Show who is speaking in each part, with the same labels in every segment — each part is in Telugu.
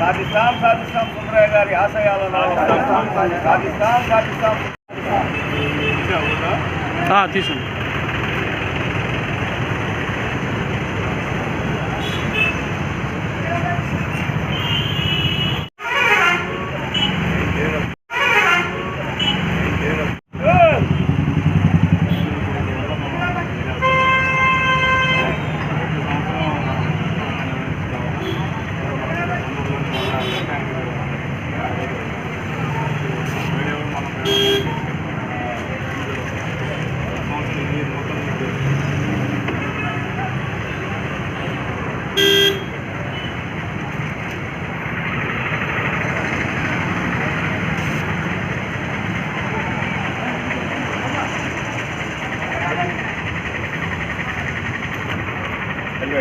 Speaker 1: సాధిస్తాం సుందరయ్య గారి ఆశయాలను సాధిస్తాం సాధిస్తాం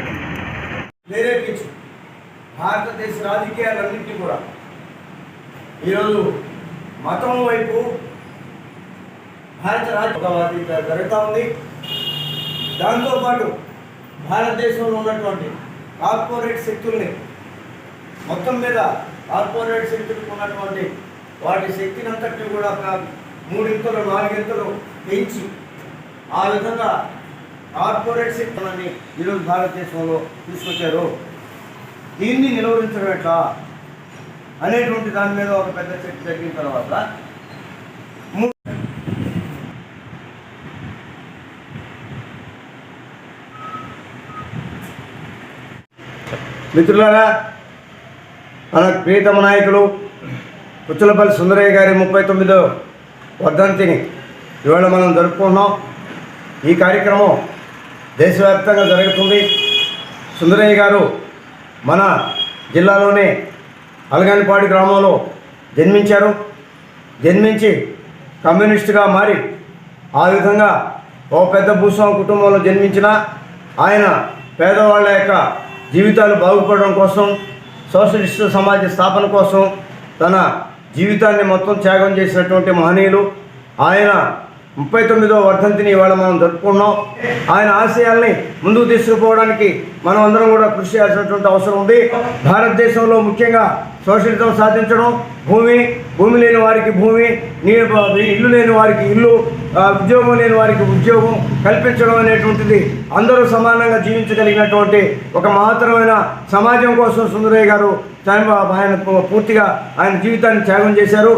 Speaker 2: తీసాను
Speaker 3: ప్రేరేపించు. భారతదేశ రాజకీయాలన్నింటినీ కూడా. ఈరోజు మతం వైపు భారత రాజ్యవాది జరుగుతూ ఉంది. దాంతోపాటు భారతదేశంలో ఉన్నటువంటి కార్పొరేట్ శక్తుల్ని మొత్తం మీద కార్పొరేట్ శక్తులకు ఉన్నటువంటి వాటి శక్తిని అంతటిని కూడా మూడింతలు నాలుగింతలు పెంచి ఆ విధంగా కార్పొరేట్ శక్తులని ఈరోజు భారతదేశంలో తీసుకొచ్చారు. దీన్ని నిలువరించడం ఎట్లా? అనేటువంటి దాని మీద ఒక పెద్ద చర్చ జరిగిన తర్వాత మిత్రులారా మన ప్రియతమ నాయకులు పుచ్చలపల్లి సుందరయ్య గారి ముప్పై తొమ్మిదో వర్ధంతిని ఇవాళ మనం జరుపుకుంటున్నాం. ఈ కార్యక్రమం దేశవ్యాప్తంగా జరుగుతుంది. సుందరయ్య గారు మన జిల్లాలోనే అలగానిపాడి గ్రామంలో జన్మించారు. జన్మించి కమ్యూనిస్టుగా మారి ఆ విధంగా ఓ పెద్ద భూస్వామి కుటుంబంలో జన్మించిన ఆయన పేదవాళ్ళ యొక్క జీవితాలు బాగుపడడం కోసం సోషలిస్ట్ సమాజ స్థాపన కోసం తన జీవితాన్ని మొత్తం త్యాగం చేసినటువంటి మహనీయులు. ఆయన ముప్పై తొమ్మిదో వర్ధంతిని ఇవాళ మనం జరుపుకున్నాం ఆయన ఆశయాల్ని ముందుకు తీసుకుపోవడానికి మనం అందరం కూడా కృషి చేయాల్సినటువంటి అవసరం ఉంది. భారతదేశంలో ముఖ్యంగా సోషలిజం సాధించడం భూమి భూమి లేని వారికి భూమి నీరు ఇల్లు లేని వారికి ఇల్లు ఉద్యోగం లేని వారికి ఉద్యోగం కల్పించడం అనేటువంటిది అందరూ సమానంగా జీవించగలిగినటువంటి ఒక మహత్తరమైన సమాజం కోసం సుందరయ్య గారు ఆయన పూర్తిగా ఆయన జీవితాన్ని త్యాగం చేశారు.